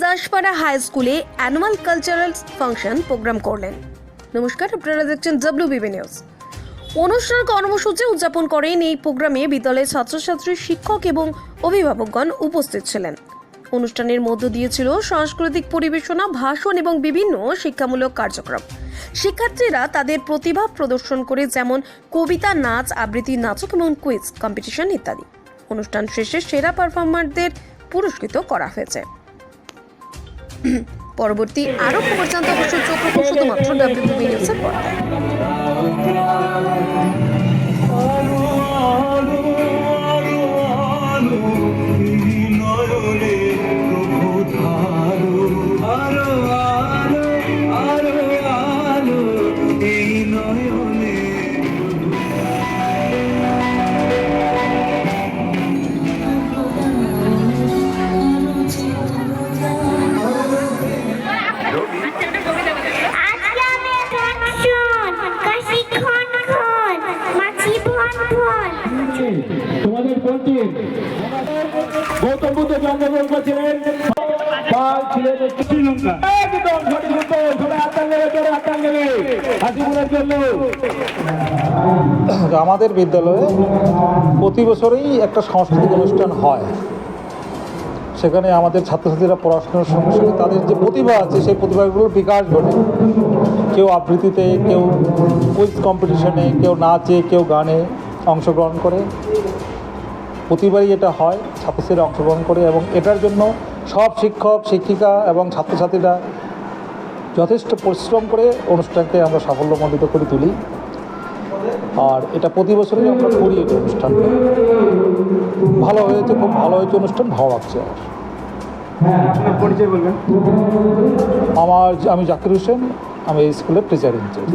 Daspara high স্কুলে annual cultural function programme করলেন। নমস্কার, আপনারা দেখছেন ডাব্লিউ বিবি নিউজ অনুষ্ঠান কর্মসূচি উদযাপন করেন এই প্রোগ্রামে বিদ্যালয়ের ছাত্রছাত্রী, শিক্ষক এবং অভিভাবকগণ উপস্থিত ছিলেন। অনুষ্ঠানের মধ্য দিয়ে ছিল সাংস্কৃতিক পরিবেশনা, ভাষণ এবং বিভিন্ন শিক্ষামূলক কার্যক্রম। শিক্ষার্থীরা তাদের প্রতিভা প্রদর্শন করে যেমন কবিতা, নাচ, আবৃত্তি নাচক এবং কুইজ কম্পিটিশন ইত্যাদি। অনুষ্ঠান শেষে সেরা পারফর্মারদের পুরস্কৃত করা হয়েছে। পরবর্তী আরও খবর জানতে অবশ্যই চোখ রাখুন শুধুমাত্র ডাব্লিউবিবি নিউজের পর্দায়। গৌতম বুদ্ধ জন্মগ্রহণ করেছিলেন। আমাদের বিদ্যালয়ে প্রতি বছরেই একটা সাংস্কৃতিক অনুষ্ঠান হয়। সেখানে আমাদের ছাত্রছাত্রীরা পড়াশোনার সঙ্গে সঙ্গে তাদের যে প্রতিভা আছে, সেই প্রতিভাগুলোর বিকাশ ঘটে। কেউ আবৃত্তিতে, কেউ কুইজ কম্পিটিশনে, কেউ নাচে, কেউ গানে অংশগ্রহণ করে। প্রতিবারই এটা হয় ছাত্রছাত্রীরা অংশগ্রহণ করে এবং এটার জন্য সব শিক্ষক শিক্ষিকা এবং ছাত্রছাত্রীরা যথেষ্ট পরিশ্রম করে অনুষ্ঠানকে আমরা সাফল্যমণ্ডিত করে তুলি। আর এটা প্রতি বছরই আমরা করি এটা অনুষ্ঠানটা ভালো হয়েছে খুব ভালো হয়েছে অনুষ্ঠান ভালো লাগছে আমার। পরিচয় বলবেন। আমার আমি জাকির হোসেন আমি এই স্কুলের টিচার ইনচার্জ